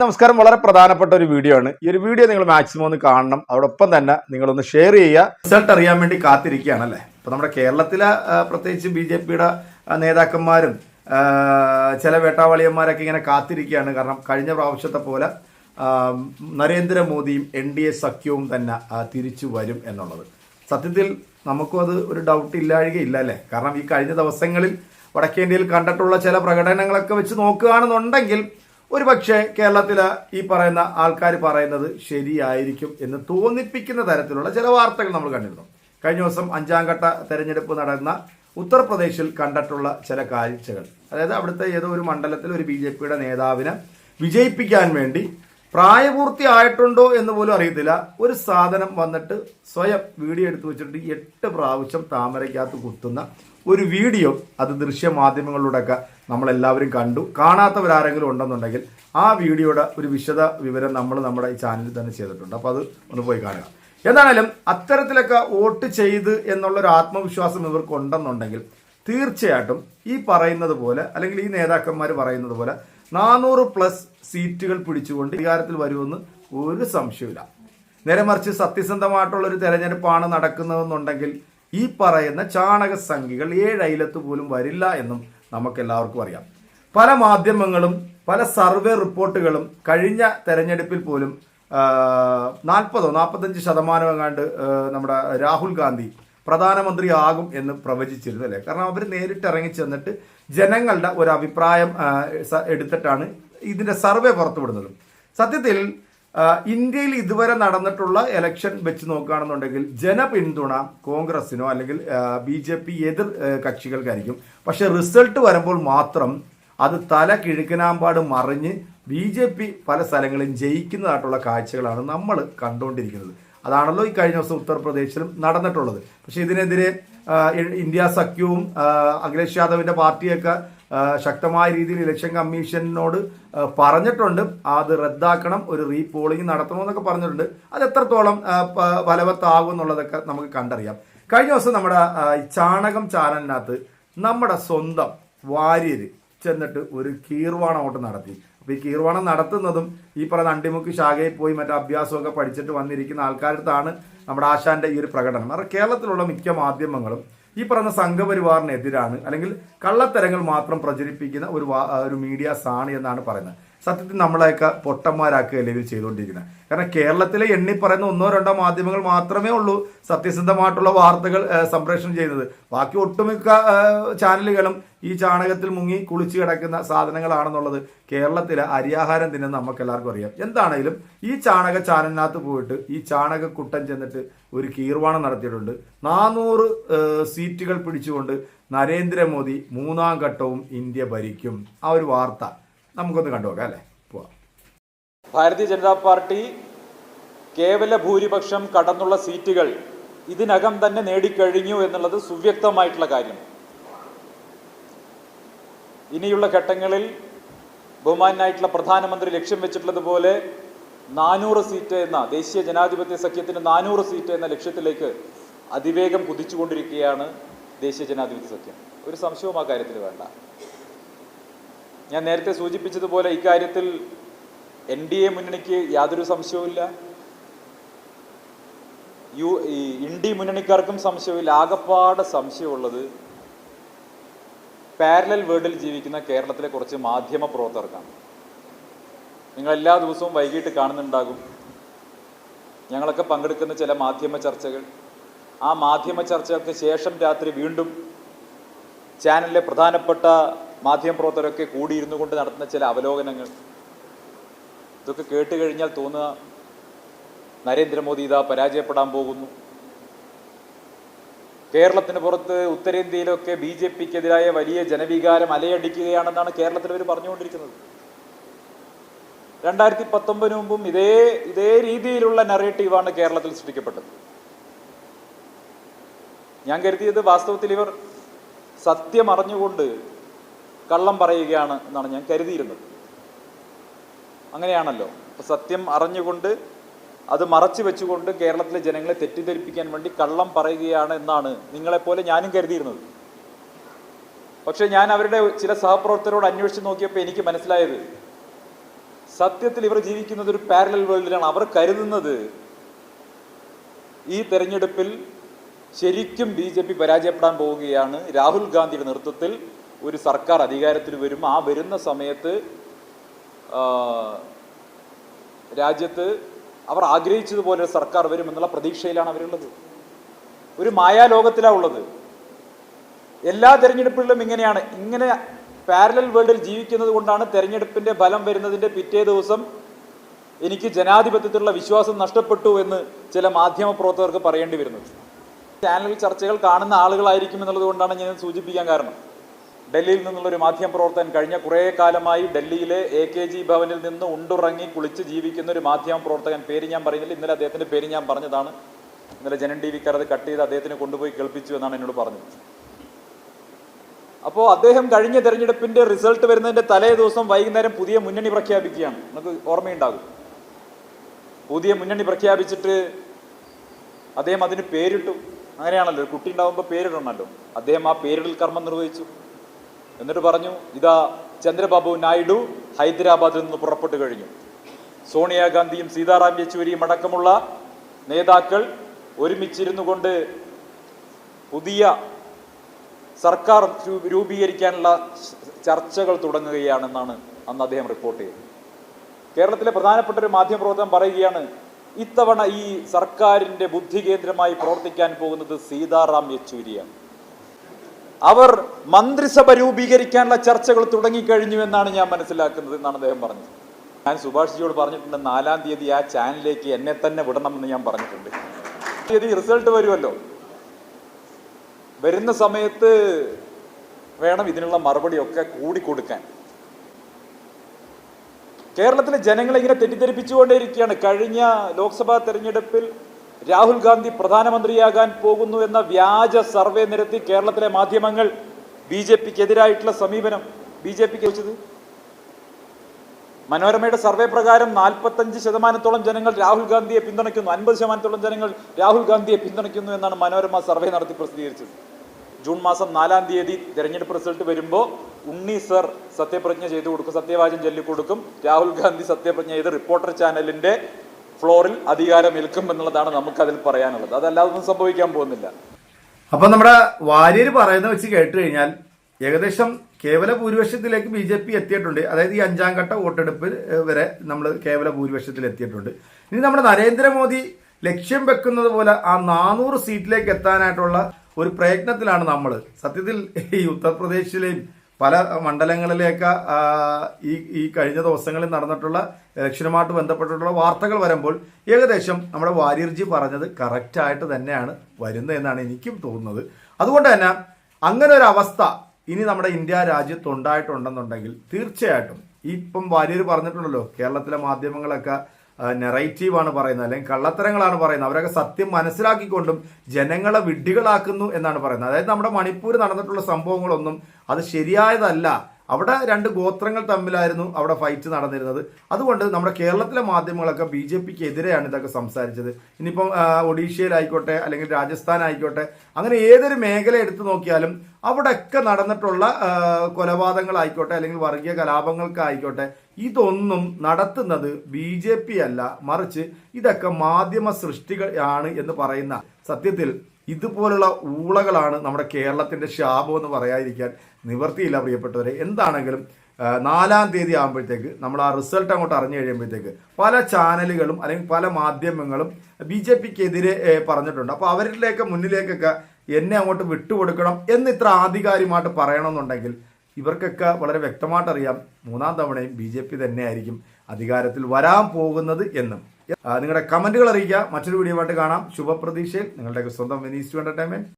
നമസ്കാരം. വളരെ പ്രധാനപ്പെട്ട ഒരു വീഡിയോ ആണ്. ഈ ഒരു വീഡിയോ നിങ്ങൾ മാക്സിമം ഒന്ന് കാണണം. അതോടൊപ്പം തന്നെ നിങ്ങളൊന്ന് ഷെയർ ചെയ്യുക. റിസൾട്ട് അറിയാൻ വേണ്ടി കാത്തിരിക്കുകയാണ് അല്ലേ ഇപ്പൊ നമ്മുടെ കേരളത്തിലെ പ്രത്യേകിച്ച് ബി ജെ പിയുടെ നേതാക്കന്മാരും ചില വേട്ടാവാളിയന്മാരൊക്കെ ഇങ്ങനെ കാത്തിരിക്കുകയാണ്. കാരണം കഴിഞ്ഞ പ്രാവശ്യത്തെ പോലെ നരേന്ദ്രമോദിയും എൻ ഡി എ സഖ്യവും തന്നെ തിരിച്ചു വരും എന്നുള്ളത്. സത്യത്തിൽ നമുക്കും അത് ഒരു ഡൗട്ട് ഇല്ലാഴികയില്ല അല്ലേ കാരണം ഈ കഴിഞ്ഞ ദിവസങ്ങളിൽ വടക്കേന്ത്യയിൽ കണ്ടിട്ടുള്ള ചില പ്രകടനങ്ങളൊക്കെ വെച്ച് നോക്കുകയാണെന്നുണ്ടെങ്കിൽ ഒരു പക്ഷേ കേരളത്തിൽ ഈ പറയുന്ന ആൾക്കാർ പറയുന്നത് ശരിയായിരിക്കും എന്ന് തോന്നിപ്പിക്കുന്ന തരത്തിലുള്ള ചില വാർത്തകൾ നമ്മൾ കണ്ടിരുന്നു. കഴിഞ്ഞ ദിവസം അഞ്ചാം ഘട്ട തെരഞ്ഞെടുപ്പ് നടന്ന ഉത്തർപ്രദേശിൽ കണ്ടിട്ടുള്ള ചില കാഴ്ചകൾ. അതായത് അവിടുത്തെ ഏതോ ഒരു മണ്ഡലത്തിൽ ഒരു ബി നേതാവിനെ വിജയിപ്പിക്കാൻ വേണ്ടി പ്രായപൂർത്തിയായിട്ടുണ്ടോ എന്ന് പോലും അറിയത്തില്ല. ഒരു സാധനം വന്നിട്ട് സ്വയം വീഡിയോ എടുത്തു വെച്ചിട്ട് എട്ട് പ്രാവശ്യം താമരയ്ക്കകത്ത് കുത്തുന്ന ഒരു വീഡിയോ. അത് ദൃശ്യമാധ്യമങ്ങളിലൂടെയൊക്കെ നമ്മളെല്ലാവരും കണ്ടു. കാണാത്തവരാരെങ്കിലും ഉണ്ടെന്നുണ്ടെങ്കിൽ ആ വീഡിയോയുടെ ഒരു വിശദ വിവരം നമ്മൾ നമ്മുടെ ഈ ചാനലിൽ തന്നെ ചെയ്തിട്ടുണ്ട്. അപ്പോൾ അത് ഒന്ന് പോയി കാണുക. എന്താണേലും അത്തരത്തിലൊക്കെ വോട്ട് ചെയ്ത് എന്നുള്ള ഒരു ആത്മവിശ്വാസം ഇവർക്ക് ഉണ്ടെന്നുണ്ടെങ്കിൽ തീർച്ചയായിട്ടും ഈ പറയുന്നത് പോലെ അല്ലെങ്കിൽ ഈ നേതാക്കന്മാർ പറയുന്നത് പോലെ നാനൂറ് പ്ലസ് സീറ്റുകൾ പിടിച്ചുകൊണ്ട് അധികാരത്തിൽ വരുമെന്ന് ഒരു സംശയമില്ല നേരെ മറിച്ച് സത്യസന്ധമായിട്ടുള്ള ഒരു തെരഞ്ഞെടുപ്പാണ് നടക്കുന്നതെന്നുണ്ടെങ്കിൽ ഈ പറയുന്ന ചാണക സംഖ്യകൾ ഏഴയിലത്ത് പോലും വരില്ല എന്നും നമുക്ക് എല്ലാവർക്കും അറിയാം. പല മാധ്യമങ്ങളും പല സർവേ റിപ്പോർട്ടുകളും കഴിഞ്ഞ തെരഞ്ഞെടുപ്പിൽ പോലും നാൽപ്പതോ നാൽപ്പത്തഞ്ച് ശതമാനം എങ്ങാണ്ട് നമ്മുടെ രാഹുൽ ഗാന്ധി പ്രധാനമന്ത്രി ആകും എന്ന് പ്രവചിച്ചിരുന്നു അല്ലേ കാരണം അവർ നേരിട്ട് ഇറങ്ങി ചെന്നിട്ട് ജനങ്ങളുടെ ഒരു അഭിപ്രായം എടുത്തിട്ടാണ് ഇതിന്റെ സർവേ പുറത്തുവിടുന്നത്. സത്യത്തിൽ ഇന്ത്യയിൽ ഇതുവരെ നടന്നിട്ടുള്ള എലക്ഷൻ വെച്ച് നോക്കുകയാണെന്നുണ്ടെങ്കിൽ ജനപിന്തുണ കോൺഗ്രസിനോ അല്ലെങ്കിൽ ബി ജെ പി എതിർ കക്ഷികൾക്കായിരിക്കും. പക്ഷെ റിസൾട്ട് വരുമ്പോൾ മാത്രം അത് തല കിഴക്കനാമ്പാട് മറിഞ്ഞ് ബി ജെ പി പല സ്ഥലങ്ങളിലും ജയിക്കുന്നതായിട്ടുള്ള കാഴ്ചകളാണ് നമ്മൾ കണ്ടുകൊണ്ടിരിക്കുന്നത്. അതാണല്ലോ ഈ കഴിഞ്ഞ ദിവസം ഉത്തർപ്രദേശിലും നടന്നിട്ടുള്ളത്. പക്ഷേ ഇതിനെതിരെ ഇന്ത്യ സഖ്യവും അഖിലേഷ് യാദവിന്റെ പാർട്ടിയൊക്കെ ശക്തമായ രീതിയിൽ ഇലക്ഷൻ കമ്മീഷനോട് പറഞ്ഞിട്ടുണ്ട്. അത് റദ്ദാക്കണം ഒരു റീപോളിംഗ് നടത്തണമെന്നൊക്കെ പറഞ്ഞിട്ടുണ്ട്. അത് എത്രത്തോളം ഫലവത്താകും എന്നുള്ളതൊക്കെ നമുക്ക് കണ്ടറിയാം. കഴിഞ്ഞ ദിവസം നമ്മുടെ ചാണകം ചാനലിനകത്ത് നമ്മുടെ സ്വന്തം വാര്യര് ചെന്നിട്ട് ഒരു കീർവാണ് അങ്ങോട്ട് നടത്തി. അപ്പൊ ഈ കീർവാണം നടത്തുന്നതും ഈ പറയുന്ന അണ്ടിമുക്ക് ശാഖയിൽ പോയി മറ്റേ അഭ്യാസമൊക്കെ പഠിച്ചിട്ട് വന്നിരിക്കുന്ന ആൾക്കാരടുത്താണ് നമ്മുടെ ആശാന്റെ ഈ ഒരു പ്രകടനം. കാരണം കേരളത്തിലുള്ള മിക്ക മാധ്യമങ്ങളും ഈ പറയുന്ന സംഘപരിവാറിനെതിരാണ് അല്ലെങ്കിൽ കള്ളത്തരങ്ങൾ മാത്രം പ്രചരിപ്പിക്കുന്ന ഒരു ഒരു മീഡിയാസാണ് എന്നാണ് പറയുന്നത്. സത്യത്തിൽ നമ്മളെയൊക്കെ പൊട്ടന്മാരാക്കുകയല്ലേ ഇത് ചെയ്തുകൊണ്ടിരിക്കുന്നത്? കാരണം കേരളത്തിലെ എണ്ണി പറയുന്ന ഒന്നോ രണ്ടോ മാധ്യമങ്ങൾ മാത്രമേ ഉള്ളൂ സത്യസന്ധമായിട്ടുള്ള വാർത്തകൾ സംപ്രേഷണം ചെയ്യുന്നത്. ബാക്കി ഒട്ടുമിക്ക ചാനലുകളും ഈ ചാണകത്തിൽ മുങ്ങി കുളിച്ചു കിടക്കുന്ന സാധനങ്ങളാണെന്നുള്ളത് കേരളത്തിലെ അരിയാഹാരം തിന്നുന്ന നമുക്ക് എല്ലാവർക്കും അറിയാം. എന്താണെങ്കിലും ഈ ചാണക ചാനലിനകത്ത് പോയിട്ട് ഈ ചാണകക്കുട്ടൻ ചെന്നിട്ട് ഒരു കീർവാണം നടത്തിയിട്ടുണ്ട്. നാനൂറ് സീറ്റുകൾ പിടിച്ചുകൊണ്ട് നരേന്ദ്രമോദി മൂന്നാം ഘട്ടവും ഇന്ത്യ ഭരിക്കും. ആ ഒരു വാർത്ത. നമുക്കൊന്ന് കണ്ടുനോക്കാം അല്ലേ? പോവാം. ഭാരതീയ ജനതാ പാർട്ടി കേവല ഭൂരിപക്ഷം കടന്നുള്ള സീറ്റുകൾ ഇതിനകം തന്നെ നേടിക്കഴിഞ്ഞു എന്നുള്ളത് സുവ്യക്തമായിട്ടുള്ള കാര്യം. ഇനിയുള്ള ഘട്ടങ്ങളിൽ ബഹുമാനായിട്ടുള്ള പ്രധാനമന്ത്രി ലക്ഷ്യം വെച്ചിട്ടുള്ളതുപോലെ നാനൂറ് സീറ്റ് എന്ന ദേശീയ ജനാധിപത്യ സഖ്യത്തിന് നാനൂറ് സീറ്റ് എന്ന ലക്ഷ്യത്തിലേക്ക് അതിവേഗം കുതിച്ചുകൊണ്ടിരിക്കുകയാണ് ദേശീയ ജനാധിപത്യ സഖ്യം. ഒരു സംശയവും ആ കാര്യത്തിൽ വേണ്ട. ഞാൻ നേരത്തെ സൂചിപ്പിച്ചതുപോലെ ഇക്കാര്യത്തിൽ എൻ ഡി എ മുന്നണിക്ക് യാതൊരു സംശയവുമില്ല. യു ഇൻ ഡി മുന്നണിക്കാർക്കും സംശയമില്ല ആകപ്പാടെ സംശയമുള്ളത് പാരലൽ വേൾഡിൽ ജീവിക്കുന്ന കേരളത്തിലെ കുറച്ച് മാധ്യമ പ്രവർത്തകർക്കാണ്. നിങ്ങൾ എല്ലാ ദിവസവും വൈകിട്ട് കാണുന്നുണ്ടാകും. ഞങ്ങളൊക്കെ പങ്കെടുക്കുന്ന ചില മാധ്യമ ചർച്ചകൾ. ആ മാധ്യമ ചർച്ചകൾക്ക് ശേഷം രാത്രി വീണ്ടും ചാനലിലെ പ്രധാനപ്പെട്ട മാധ്യമപ്രവർത്തകരൊക്കെ കൂടിയിരുന്നു കൊണ്ട് നടത്തുന്ന ചില അവലോകനങ്ങൾ. ഇതൊക്കെ കേട്ട് കഴിഞ്ഞാൽ തോന്നുക നരേന്ദ്രമോദി ഇതാ പരാജയപ്പെടാൻ പോകുന്നു. കേരളത്തിന് പുറത്ത് ഉത്തരേന്ത്യയിലൊക്കെ ബി ജെ പിക്കെതിരായ വലിയ ജനവികാരം അലയടിക്കുകയാണെന്നാണ് കേരളത്തിൽ അവർ പറഞ്ഞുകൊണ്ടിരിക്കുന്നത്. രണ്ടായിരത്തി പത്തൊമ്പതിന് മുമ്പും ഇതേ ഇതേ രീതിയിലുള്ള നറേറ്റീവാണ് കേരളത്തിൽ സൃഷ്ടിക്കപ്പെട്ടത്. ഞാൻ കരുതിയത് വാസ്തവത്തിൽ ഇവർ സത്യം അറിഞ്ഞുകൊണ്ട് കള്ളം പറയുകയാണ് എന്നാണ് ഞാൻ കരുതിയിരുന്നത്. അങ്ങനെയാണല്ലോ. അപ്പൊ സത്യം അറിഞ്ഞുകൊണ്ട് അത് മറച്ചു വെച്ചുകൊണ്ട് കേരളത്തിലെ ജനങ്ങളെ തെറ്റിദ്ധരിപ്പിക്കാൻ വേണ്ടി കള്ളം പറയുകയാണ് എന്നാണ് നിങ്ങളെപ്പോലെ ഞാനും കരുതിയിരുന്നത്. പക്ഷെ ഞാൻ അവരുടെ ചില സഹപ്രവർത്തകരോട് അന്വേഷിച്ച് നോക്കിയപ്പോൾ എനിക്ക് മനസ്സിലായത് സത്യത്തിൽ ഇവർ ജീവിക്കുന്നത് ഒരു പാരലൽ വേൾഡിലാണ്. അവർ കരുതുന്നത് ഈ തെരഞ്ഞെടുപ്പിൽ ശരിക്കും ബി ജെ പി പരാജയപ്പെടാൻ പോവുകയാണ്. രാഹുൽ ഗാന്ധിയുടെ നേതൃത്വത്തിൽ ഒരു സർക്കാർ അധികാരത്തിൽ വരും. ആ വരുന്ന സമയത്ത് രാജ്യത്ത് അവർ ആഗ്രഹിച്ചതുപോലെ സർക്കാർ വരുമെന്നുള്ള പ്രതീക്ഷയിലാണ് അവരുള്ളത്. ഒരു മായാലോകത്തിലാണ് ഉള്ളത്. എല്ലാ തെരഞ്ഞെടുപ്പുകളിലും ഇങ്ങനെയാണ്. ഇങ്ങനെ പാരലൽ വേൾഡിൽ ജീവിക്കുന്നത് കൊണ്ടാണ് തെരഞ്ഞെടുപ്പിന്റെ ഫലം വരുന്നതിന്റെ പിറ്റേ ദിവസം എനിക്ക് ജനാധിപത്യത്തിലുള്ള വിശ്വാസം നഷ്ടപ്പെട്ടു എന്ന് ചില മാധ്യമ പ്രവർത്തകർക്ക് പറയേണ്ടി വരുന്നത്. ചാനൽ ചർച്ചകൾ കാണുന്ന ആളുകളായിരിക്കും എന്നുള്ളത് കൊണ്ടാണ് ഞാൻ സൂചിപ്പിക്കാൻ കാരണം. ഡൽഹിയിൽ നിന്നുള്ള ഒരു മാധ്യമ പ്രവർത്തകൻ കഴിഞ്ഞ കുറേ കാലമായി ഡൽഹിയിലെ എ കെ ജി ഭവനിൽ നിന്ന് ഉണ്ടുറങ്ങി കുളിച്ച് ജീവിക്കുന്ന ഒരു മാധ്യമ പ്രവർത്തകൻ പേര് ഞാൻ പറയുന്നില്ല. ഇന്നലെ അദ്ദേഹത്തിന്റെ പേര് ഞാൻ പറഞ്ഞതാണ്. ഇന്നലെ ജനൻ ടി വിക്കാർ അത് കട്ട് ചെയ്ത് അദ്ദേഹത്തിന് കൊണ്ടുപോയി കേൾപ്പിച്ചു എന്നാണ് എന്നോട് പറഞ്ഞത്. അപ്പോൾ അദ്ദേഹം കഴിഞ്ഞ തെരഞ്ഞെടുപ്പിന്റെ റിസൾട്ട് വരുന്നതിന്റെ തലേ ദിവസം വൈകുന്നേരം പുതിയ മുന്നണി പ്രഖ്യാപിക്കുകയാണ്. നമുക്ക് ഓർമ്മയുണ്ടാകും. പുതിയ മുന്നണി പ്രഖ്യാപിച്ചിട്ട് അദ്ദേഹം അതിന് പേരിട്ടു. അങ്ങനെയാണല്ലോ. കുട്ടി ഉണ്ടാകുമ്പോൾ പേരിടണമല്ലോ അദ്ദേഹം ആ പേരിടൽ കർമ്മം നിർവഹിച്ചു. എന്നിട്ട് പറഞ്ഞു ഇതാ ചന്ദ്രബാബു നായിഡു ഹൈദരാബാദിൽ നിന്ന് പുറപ്പെട്ടു കഴിഞ്ഞു. സോണിയാഗാന്ധിയും സീതാറാം യെച്ചൂരിയും അടക്കമുള്ള നേതാക്കൾ ഒരുമിച്ചിരുന്നു കൊണ്ട് പുതിയ സർക്കാർ രൂപീകരിക്കാനുള്ള ചർച്ചകൾ തുടങ്ങുകയാണെന്നാണ് അന്ന് അദ്ദേഹം റിപ്പോർട്ട് ചെയ്തത്. കേരളത്തിലെ പ്രധാനപ്പെട്ട ഒരു മാധ്യമപ്രവർത്തകൻ പറയുകയാണ് ഇത്തവണ ഈ സർക്കാരിന്റെ ബുദ്ധികേന്ദ്രമായി പ്രവർത്തിക്കാൻ പോകുന്നത് സീതാറാം യെച്ചൂരിയാണ്. അവർ മന്ത്രിസഭ രൂപീകരിക്കാനുള്ള ചർച്ചകൾ തുടങ്ങിക്കഴിഞ്ഞു എന്നാണ് ഞാൻ മനസ്സിലാക്കുന്നത് എന്നാണ് അദ്ദേഹം പറഞ്ഞത്. ഞാൻ സുഭാഷ് ജിയോട് പറഞ്ഞിട്ടുണ്ട് നാലാം തീയതി ആ ചാനലിലേക്ക് എന്നെ തന്നെ വിടണമെന്ന് ഞാൻ പറഞ്ഞിട്ടുണ്ട്. തീയതി റിസൾട്ട് വരുമല്ലോ. വരുന്ന സമയത്ത് വേണം ഇതിനുള്ള മറുപടിയൊക്കെ കൂടിക്കൊടുക്കാൻ. കേരളത്തിലെ ജനങ്ങളെ ഇങ്ങനെ തെറ്റിദ്ധരിപ്പിച്ചുകൊണ്ടേയിരിക്കുകയാണ്. കഴിഞ്ഞ ലോക്സഭാ തെരഞ്ഞെടുപ്പിൽ രാഹുൽ ഗാന്ധി പ്രധാനമന്ത്രിയാകാൻ പോകുന്നു എന്ന വ്യാജ സർവേ നിരത്തി കേരളത്തിലെ മാധ്യമങ്ങൾ ബി ജെ പിക്ക് എതിരായിട്ടുള്ള സമീപനം. ബി ജെ പിക്ക് വെച്ചത് മനോരമയുടെ സർവേ പ്രകാരം നാൽപ്പത്തഞ്ച് ശതമാനത്തോളം ജനങ്ങൾ രാഹുൽ ഗാന്ധിയെ പിന്തുണയ്ക്കുന്നു. അൻപത് ശതമാനത്തോളം ജനങ്ങൾ രാഹുൽ ഗാന്ധിയെ പിന്തുണയ്ക്കുന്നു എന്നാണ് മനോരമ സർവേ നടത്തി പ്രസിദ്ധീകരിച്ചത്. ജൂൺ മാസം നാലാം തീയതി തെരഞ്ഞെടുപ്പ് റിസൾട്ട് വരുമ്പോൾ ഉണ്ണി സർ സത്യപ്രജ്ഞ ചെയ്തു കൊടുക്കും. സത്യവാചം ചൊല്ലിക്കൊടുക്കും. രാഹുൽ ഗാന്ധി സത്യപ്രതിജ്ഞ ചെയ്ത് റിപ്പോർട്ടർ ചാനലിന്റെ ഫ്ലോറിൽ അധികാരം ഏൽക്കും എന്നുള്ളതാണ് നമുക്ക് അതിൽ പറയാനുള്ളത്. അതല്ലാതെ ഒന്നും സംഭവിക്കാൻ പോകുന്നില്ല. അപ്പൊ നമ്മുടെ വാര്യര് പറയുന്ന വെച്ച് കേട്ട് കഴിഞ്ഞാൽ ഏകദേശം കേവല ഭൂരിപക്ഷത്തിലേക്ക് ബി ജെ പി എത്തിയിട്ടുണ്ട്. അതായത് ഈ അഞ്ചാം ഘട്ട വോട്ടെടുപ്പ് ഏഹ്, വരെ നമ്മൾ കേവല ഭൂരിപക്ഷത്തിൽ എത്തിയിട്ടുണ്ട്. ഇനി നമ്മുടെ നരേന്ദ്രമോദി ലക്ഷ്യം വെക്കുന്നത് പോലെ ആ നാനൂറ് സീറ്റിലേക്ക് എത്താനായിട്ടുള്ള ഒരു പ്രയത്നത്തിലാണ് നമ്മൾ സത്യത്തിൽ ഈ ഉത്തർപ്രദേശിലെയും പല മണ്ഡലങ്ങളിലേക്ക് ഈ ഈ കഴിഞ്ഞ ദിവസങ്ങളിൽ നടന്നിട്ടുള്ള ഇലക്ഷനുമായിട്ട് ബന്ധപ്പെട്ടിട്ടുള്ള വാർത്തകൾ വരുമ്പോൾ ഏകദേശം നമ്മുടെ വാര്യർജി പറഞ്ഞത് കറക്റ്റായിട്ട് തന്നെയാണ് വരുന്നത് എന്നാണ് എനിക്കും തോന്നുന്നത്. അതുകൊണ്ട് തന്നെ അങ്ങനെ ഒരു അവസ്ഥ ഇനി നമ്മുടെ ഇന്ത്യ രാജ്യത്ത് ഉണ്ടായിട്ടുണ്ടെന്നുണ്ടെങ്കിൽ തീർച്ചയായിട്ടും ഇപ്പം വാര്യർ പറഞ്ഞിട്ടുണ്ടല്ലോ കേരളത്തിലെ മാധ്യമങ്ങളൊക്കെ നെറേറ്റീവാണ് പറയുന്നത്. അല്ലെങ്കിൽ കള്ളത്തരങ്ങളാണ് പറയുന്നത്. അവരൊക്കെ സത്യം മനസ്സിലാക്കിക്കൊണ്ടും ജനങ്ങളെ വിഡ്ഢികളാക്കുന്നു എന്നാണ് പറയുന്നത്. അതായത് നമ്മുടെ മണിപ്പൂർ നടന്നിട്ടുള്ള സംഭവങ്ങളൊന്നും അത് ശരിയായതല്ല. അവിടെ രണ്ട് ഗോത്രങ്ങൾ തമ്മിലായിരുന്നു അവിടെ ഫൈറ്റ് നടന്നിരുന്നത്. അതുകൊണ്ട് നമ്മുടെ കേരളത്തിലെ മാധ്യമങ്ങളൊക്കെ ബി ജെ പിക്ക് എതിരെയാണ് ഇതൊക്കെ സംസാരിച്ചത്. ഇനിയിപ്പം ഒഡീഷയിലായിക്കോട്ടെ അല്ലെങ്കിൽ രാജസ്ഥാൻ ആയിക്കോട്ടെ അങ്ങനെ ഏതൊരു മേഖല എടുത്തു നോക്കിയാലും അവിടെയൊക്കെ നടന്നിട്ടുള്ള കൊലപാതകങ്ങളായിക്കോട്ടെ അല്ലെങ്കിൽ വർഗീയ കലാപങ്ങൾക്കായിക്കോട്ടെ ഇതൊന്നും നടത്തുന്നത് ബി ജെ പി അല്ല. മറിച്ച് ഇതൊക്കെ മാധ്യമ സൃഷ്ടികൾ ആണ് എന്ന് പറയുന്ന സത്യത്തിൽ ഇതുപോലുള്ള ഊളകളാണ് നമ്മുടെ കേരളത്തിന്റെ ശാപം എന്ന് പറയാതിരിക്കാൻ നിവർത്തിയില്ല പ്രിയപ്പെട്ടവരെ. എന്താണെങ്കിലും നാലാം തീയതി ആകുമ്പോഴത്തേക്ക് നമ്മൾ ആ റിസൾട്ട് അങ്ങോട്ട് അറിഞ്ഞു കഴിയുമ്പോഴത്തേക്ക് പല ചാനലുകളും അല്ലെങ്കിൽ പല മാധ്യമങ്ങളും ബി ജെ പിക്കെതിരെ പറഞ്ഞിട്ടുണ്ട്. അപ്പോൾ അവരിലേക്ക് മുന്നിലേക്കൊക്കെ എന്നെ അങ്ങോട്ട് വിട്ടുകൊടുക്കണം എന്ന് ഇത്ര ആധികാരികമായിട്ട് പറയണമെന്നുണ്ടെങ്കിൽ ഇവർക്കൊക്കെ വളരെ വ്യക്തമായിട്ടറിയാം മൂന്നാം തവണയും ബി ജെ പി തന്നെയായിരിക്കും അധികാരത്തിൽ വരാൻ പോകുന്നത് എന്നും. നിങ്ങളുടെ കമന്റുകൾ അറിയിക്കുക. മറ്റൊരു വീഡിയോ ആയിട്ട് കാണാം. ശുഭപ്രതീക്ഷയിൽ. നിങ്ങളുടെ സ്വന്തം വിനീസ് ടു